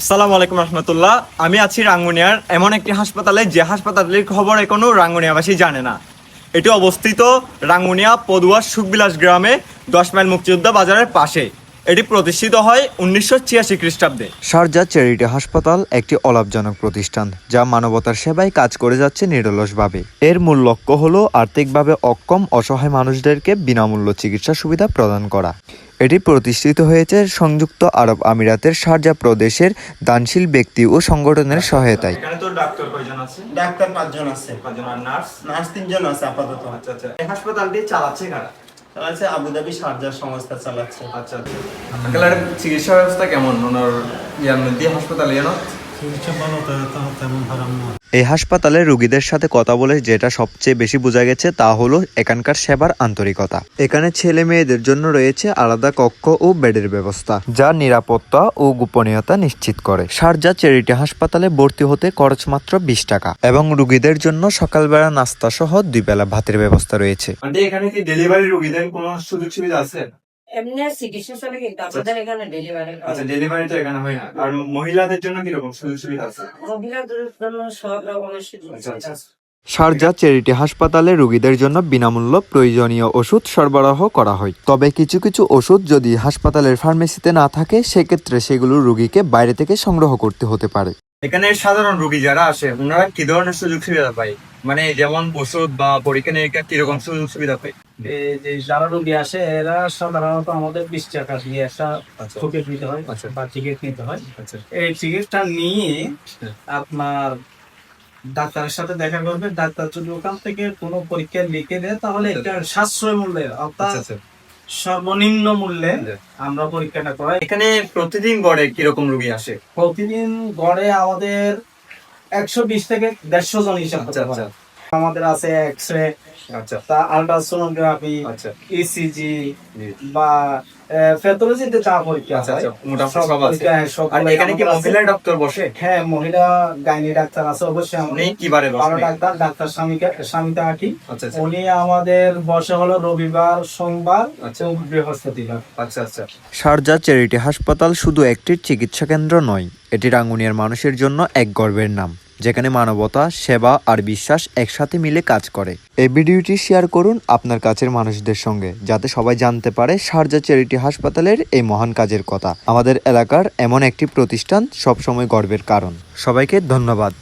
আসসালামু আলাইকুম রহমতুল্লাহ। আমি আছি রাঙ্গুনিয়ার। এমন একটি হাসপাতালে, যে হাসপাতালের খবর এখনও রাঙ্গুনিয়াবাসী জানে না। এটি অবস্থিত রাঙ্গুনিয়া পদুয়া সুখবিলাস গ্রামে দশ মাইল মুক্তিযোদ্ধা বাজারের পাশে। এটি প্রতিষ্ঠিত হয় উনিশশো ছিয়াশি খ্রিস্টাব্দে। শারজা চ্যারিটি হাসপাতাল একটি অলাভজনক প্রতিষ্ঠান, যা মানবতার সেবায় কাজ করে যাচ্ছে নিরলসভাবে। এর মূল লক্ষ্য হল আর্থিকভাবে অক্ষম, অসহায় মানুষদেরকে বিনামূল্য চিকিৎসা সুবিধা প্রদান করা। এটি প্রতিষ্ঠিত হয়েছে সংযুক্ত আরব আমিরাতের শারজা প্রদেশের দানশীল ব্যক্তি ও সংগঠনের সহায়তায়। এখানে তো ডাক্তার কয়জন আছে? ডাক্তার পাঁচজন আছে। পাঁচজন আর নার্স? নার্স তিনজন আছে আপাতত। আচ্ছা আচ্ছা। এই হাসপাতালটি চালাচ্ছে কারা? চালাচ্ছে আবুধাবি সার্জার সংস্থা চালাচ্ছে। আচ্ছা আচ্ছা। চিকিৎসা ব্যবস্থা কেমন? ওনার হাসপাতালে জানো চিকিৎসা ভালো তেমন খারাপ নয়। এই হাসপাতালে রুগীদের সাথে কথা বলে যেটা সবচেয়ে বেশি বোঝা গেছে তা হলো এখানকার সেবার আন্তরিকতা। এখানে ছেলে মেয়েদের জন্য রয়েছে আলাদা কক্ষ ও বেডের ব্যবস্থা, যা নিরাপত্তা ও গোপনীয়তা নিশ্চিত করে। শারজা চ্যারিটি হাসপাতালে ভর্তি হতে খরচ মাত্র বিশ টাকা এবং রুগীদের জন্য সকালবেলা নাস্তা সহ দুই বেলা ভাতের ব্যবস্থা রয়েছে। এখানে কি ডেলিভারি রোগীদের কোনো সুযোগ সুবিধা আছে? এমনি চিকিৎসা কিন্তু আপনাদের এখানে ডেলিভারি আচ্ছা ডেলিভারি তো এখানে হয় না। আর মহিলাদের জন্য কীরকম সুযোগ সুবিধা আছে? মহিলাদের জন্য সব রকমের সুযোগ আচ্ছা, আচ্ছা। শারজা চ্যারিটি হাসপাতালে রোগীদের জন্য বিনামূল্য প্রয়োজনীয় ওষুধ সরবরাহ করা হয় তবে কিছু কিছু ওষুধ যদি হাসপাতালের ফার্মেসিতে না থাকে সেক্ষেত্রে সেগুলো রোগীকে বাইরে থেকে সংগ্রহ করতে হতে পারে এখানে সাধারণ রোগী যারা আসে ওনারা কি ধরনের সুযোগ সুবিধা পায় মানে যেমন ওষুধ বা পরীক্ষা নিরীক্ষা কীরকম সুযোগ সুবিধা পায় যে যারা রোগী আসে এরা সাধারণত আমাদের বিশ টাকা দিয়ে একটা আচ্ছা। টিকিট নিতে হয় আচ্ছা। বা টিকিট নিতে হয় আচ্ছা এই টিকিটটা নিয়ে হ্যাঁ। আপনার ডাক্তারের সাথে দেখা করবে ডাক্তার যদি ওখান থেকে কোনো পরীক্ষা লিখে দেয় তাহলে এটা সাশ্রয় মূল্যে অর্থাৎ আচ্ছা সর্বনিম্ন মূল্যে আচ্ছা। আমরা পরীক্ষাটা করাই। এখানে প্রতিদিন গড়ে কীরকম রোগী আসে? প্রতিদিন গড়ে আমাদের একশো বিশ থেকে দেড়শো জন হিসাব আচ্ছা আচ্ছা। আমাদের আছে এক্স রে আচ্ছা। তা আলট্রাসোনোগ্রাফি আচ্ছা। ইসিজি বা প্যাথোলজিতে যা পরীক্ষা আচ্ছা আচ্ছা মোটামুটি সব সব আছে। হ্যাঁ, আর এখানে কি মহিলা ডক্টর বসে? হ্যাঁ মহিলা গাইনি ডাক্তার আছে অবশ্যই উনি আমাদের কিবারে ভালো বসে ডাক্তার ডাক্তার স্বামীকে স্বামীতা আঁকি আচ্ছা উনি আমাদের বসে হলো রবিবার সোমবার আচ্ছা। এবং বৃহস্পতিবার। আচ্ছা আচ্ছা। শারজা চ্যারিটি হাসপাতাল শুধু একটি চিকিৎসা কেন্দ্র নয় এটি রাঙ্গুনিয়ার মানুষের জন্য এক গর্বের নাম। যেখানে মানবতা, সেবা আর বিশ্বাস একসাথে মিলে কাজ করে। এই ভিডিওটি শেয়ার করুন আপনার কাছের মানুষদের সঙ্গে, যাতে সবাই জানতে পারে শারজা চ্যারিটি হাসপাতালের এই মহান কাজের কথা। আমাদের এলাকার এমন একটি প্রতিষ্ঠান সবসময় গর্বের কারণ। সবাইকে ধন্যবাদ।